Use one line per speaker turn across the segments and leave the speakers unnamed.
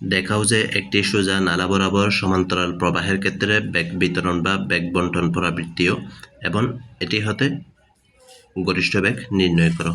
দেখাও যে একটি সোজা নালা বরাবর সমান্তরাল প্রবাহের ক্ষেত্রে বেগ বিতরণ বা বেগ বন্টন পরাবৃত্তিও, এবং এটি হতে গরিষ্ঠ বেগ নির্ণয় করো।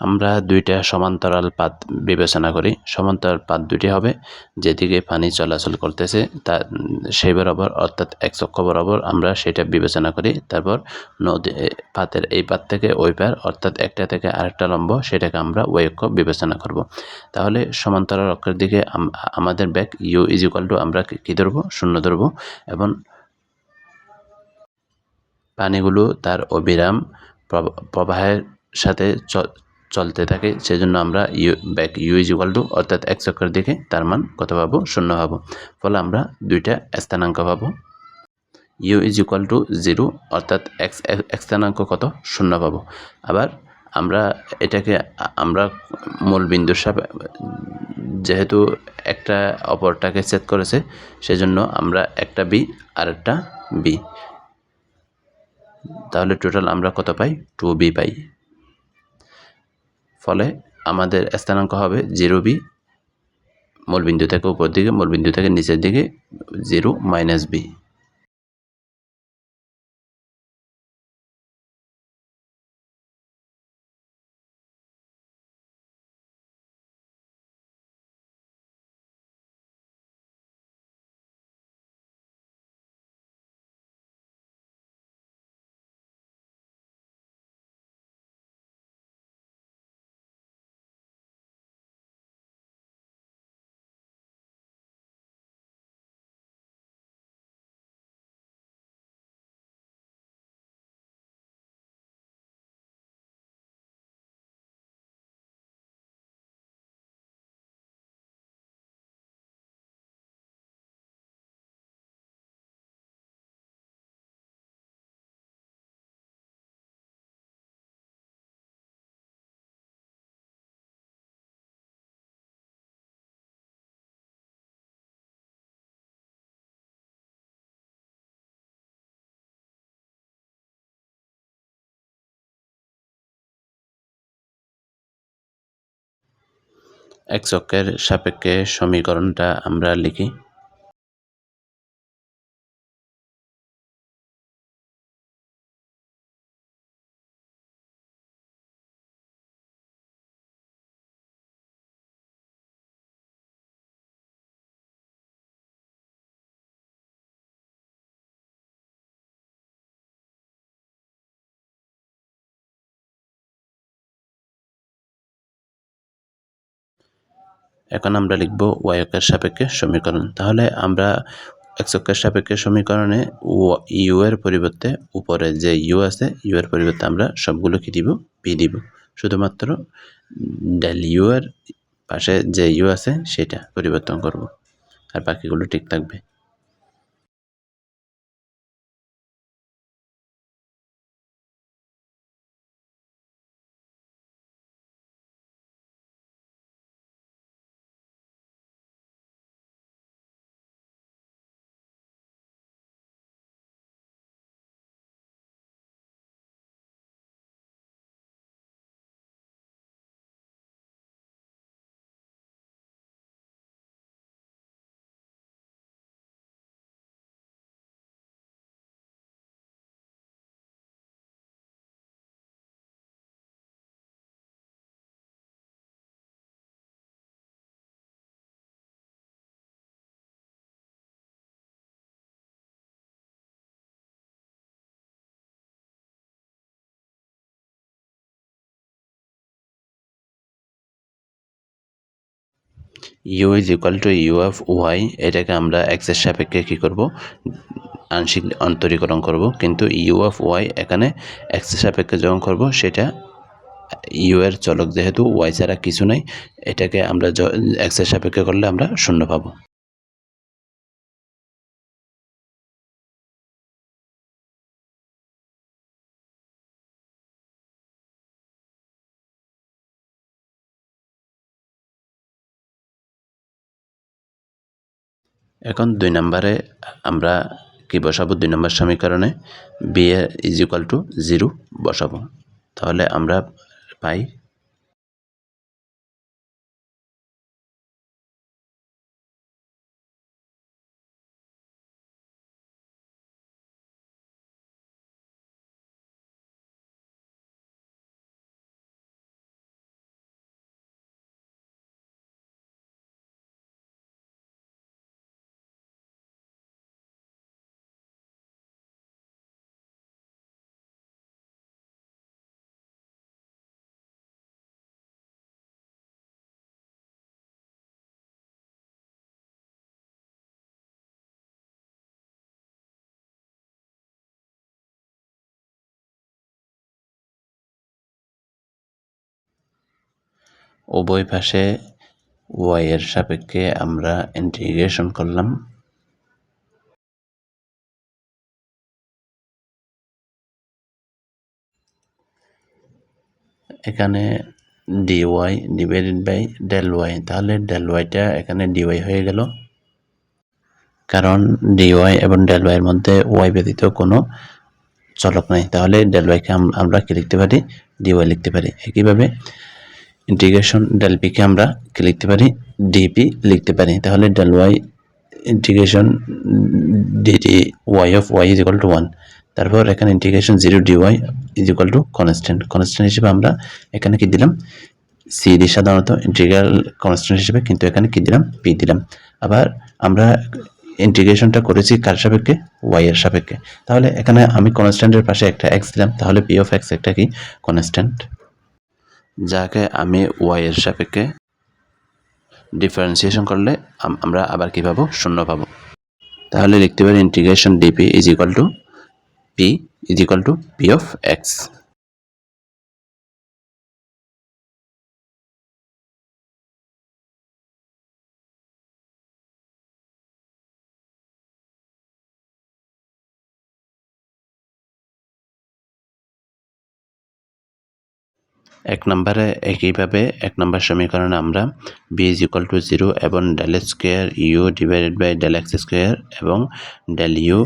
আমরা দুইটা সমান্তরাল পাত বিবেচনা করি। সমান্তরাল পাত দুটি হবে, যেদিকে পানি চলাচল করতেছে তা সেই বরাবর, অর্থাৎ এক চক্ষ বরাবর আমরা সেটা বিবেচনা করি। তারপর নদী পাতের এই পাত থেকে ওই পার, অর্থাৎ একটা থেকে আরেকটা লম্ব, সেটাকে আমরা ওই অক্ষ বিবেচনা করব। তাহলে সমান্তরাল অক্ষের দিকে আমাদের back u is equal to আমরা কী ধরবো? শূন্য ধরবো। এবং পানিগুলো তার অবিরাম প্রবাহের সাথে চলতে থাকে, সেজন্য আমরা u back u is equal to অর্থাৎ এক চক্কর দিকে তার মান কত পাবো? শূন্য পাবো। ফলে আমরা দুইটা স্থানাঙ্ক পাবো। U is equal to zero অর্থাৎ এক্স স্থানাঙ্ক কত? শূন্য পাবো। আবার আমরা এটাকে, আমরা মূল বিন্দুর সাপে, যেহেতু একটা অপরটাকে সেট করেছে, সেজন্য আমরা একটা বি আর একটা বি তাহলে টোটাল আমরা কত পাই? টু বি পাই। ফলে আমাদের স্থানাঙ্ক হবে জিরো বি মূলবিন্দু থেকে উপর দিকে মূলবিন্দু থেকে নিচের দিকে, জিরো মাইনাস বি। এক অক্ষের সাপেক্ষে সমীকরণটা আমরা লিখি। এখন আমরা লিখব ওয়াইকের সাপেক্ষে সমীকরণ। তাহলে আমরা একচক্রের সাপেক্ষে সমীকরণে ইউ এর পরিবর্তে উপরে যে ইউ আছে ইউ এর পরিবর্তে আমরা সবগুলো কি দিব? পি দিব। শুধুমাত্র ডেল ইউ এর পাশে যে ইউ আছে, সেটা পরিবর্তন করব। আর বাকিগুলো ঠিক থাকবে। U is equal to u of y এটাকে আমরা এক্সের সাপেক্ষে কী করব? আংশিক অন্তরীকরণ করব। কিন্তু ইউ অফ ওয়াই এখানে এক্সের সাপেক্ষে যখন করব, সেটা ইউ এর চলক যেহেতু ওয়াই ছাড়া কিছু নাই, এটাকে আমরা এক্সের সাপেক্ষে করলে আমরা শূন্য পাবো। এখন দুই নম্বরে আমরা কি বসাবো? দুই নম্বর সমীকরণে b is equal to zero বসাবো। তাহলে আমরা পাই উভয় পাশে ওয়াই এর সাপেক্ষে আমরা ইন্টিগ্রেশন করলাম। এখানে d y divided by del y তাহলে ডেল ওয়াইটা এখানে ডিওয়াই হয়ে গেল। কারণ ডিওয়াই এবং ডেল ওয়াইয়ের মধ্যে ওয়াই ব্যতীত কোনো চলক নাই। তাহলে ডেল ওয়াইকে আমরা কি লিখতে পারি? ডিওয়াই লিখতে পারি। একইভাবে ইন্টিগ্রেশন ডেল পিকে আমরা কি লিখতে পারি? ডিপি লিখতে পারি। তাহলে del y integration d t y of y is equal to one তারপর এখানে integration zero d y is equal to constant constant হিসেবে আমরা এখানে কি দিলাম? সি দি সাধারণত ইন্টিগ্রাল কনস্ট্যান্ট হিসেবে কিন্তু এখানে কি দিলাম? পি দিলাম। আবার আমরা ইন্টিগ্রেশনটা করেছি কার সাপেক্ষে? ওয়াই এর সাপেক্ষে। তাহলে এখানে আমি কনস্ট্যান্টের পাশে একটা এক্স দিলাম। তাহলে পি অফ এক্স একটা কি? কনস্ট্যান্ট যাকে আমি ওয়াই এর সাপেক্ষে ডিফারেন্সিয়েশন করলে আমরা আবার কী পাবো? শূন্য পাবো। তাহলে লিখতে পারি integration d p is equal to p is equal to p of x এক নম্বরে একইভাবে এক নম্বর সমীকরণে আমরা b is equal to zero এবং del square u divided by del x square এবং del u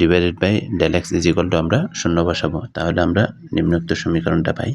divided by del x is equal to আমরা শূন্য বসাবো। তাহলে আমরা নিম্নোক্ত সমীকরণটা পাই।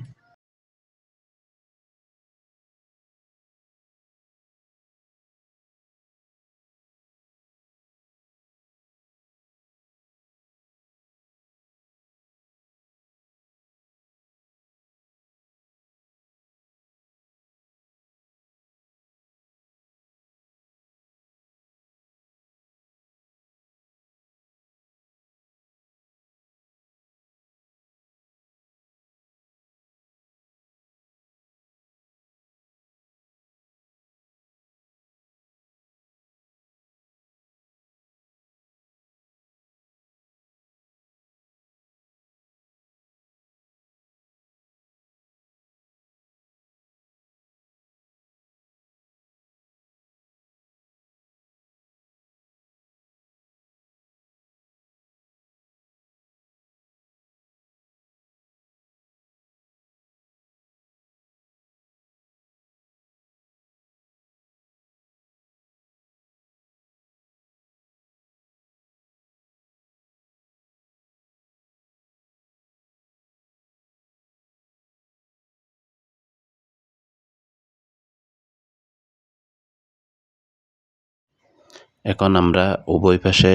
এখন আমরা উভয় পাশে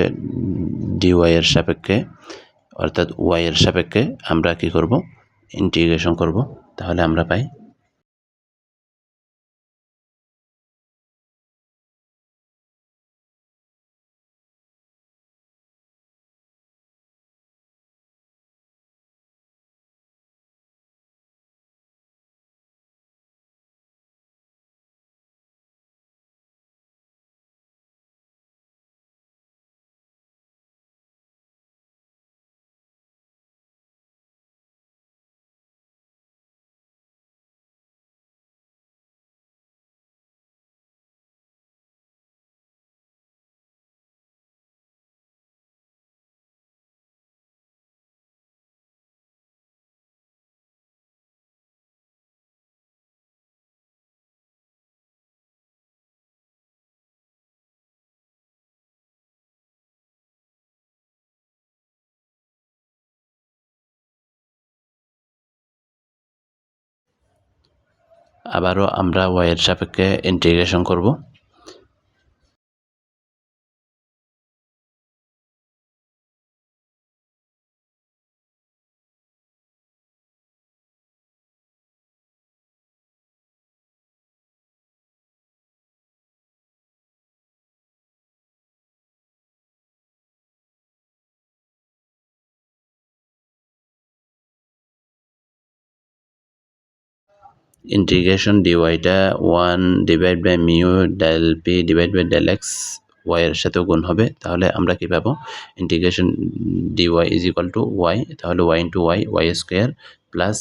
ডিওয়াই এর সাপেক্ষে, অর্থাৎ ওয়াই এর সাপেক্ষে আমরা কি করব? ইন্টিগ্রেশন করব। তাহলে আমরা পাই আবারও আমরা ওয়াইয়ের সাপেক্ষে ইন্টিগ্রেশন করব। Integration ডিওয়াইটা one divide by mu del p divide by del x y এর সাথেও গুণ হবে। তাহলে আমরা কি পাবো? Integration d y is equal to y তাহলে y into y y square plus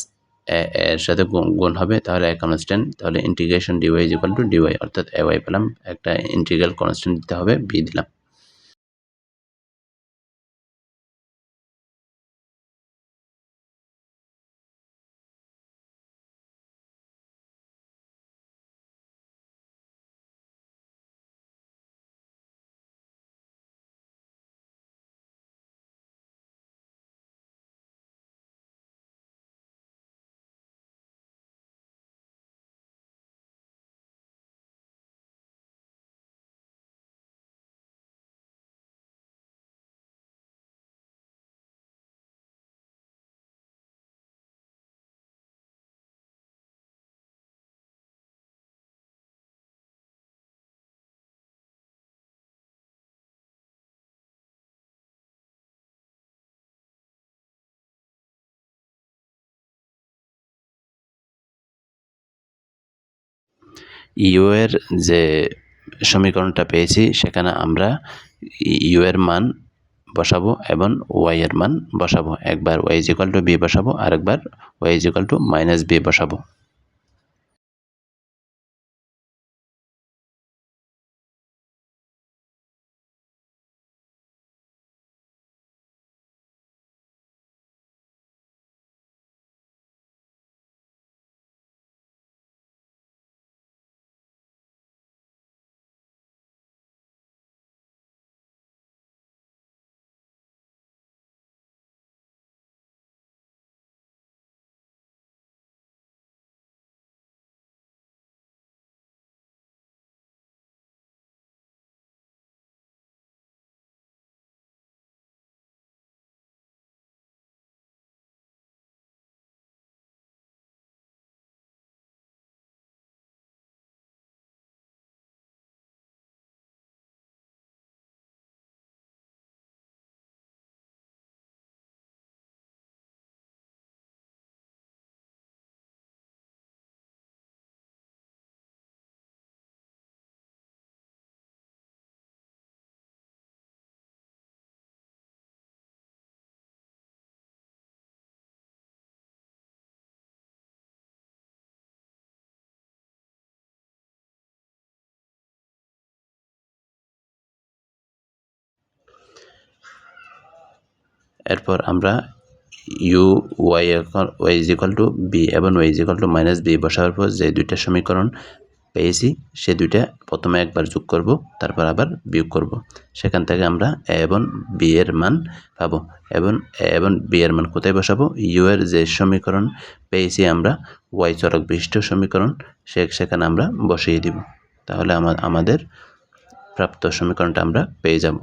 এর সাথে গুণ হবে। তাহলে এক কনস্ট্যান্ট তাহলে integration d y is equal to d y অর্থাৎ এ ওয়াই পেলাম। একটা ইন্টিগ্রাল কনস্ট্যান্ট দিতে হবে বি দিলাম। ইউ এর যে সমীকরণটা পেয়েছি, সেখানে আমরা ইউ এর মান বসাবো এবং ওয়াই এর মান বসাবো। একবার y is equal to b বসাবো, আরেকবার y is equal to minus b বসাবো। এরপর আমরা u y y is equal to b এবং y is equal to minus b বসাবার পর যে দুইটা সমীকরণ পেয়েছি, সে দুইটা প্রথমে একবার যোগ করব, তারপর আবার বিয়োগ করব। সেখান থেকে আমরা এ এবং বি এর মান পাবো এবং এ এবং বি এর মান কোথায় বসাবো? ইউ এর যে সমীকরণ পেয়েছি আমরা ওয়াই চরক বিশিষ্ট সমীকরণ, সে সেখানে আমরা বসিয়ে দিব। তাহলে আমাদের প্রাপ্ত সমীকরণটা আমরা পেয়ে যাব।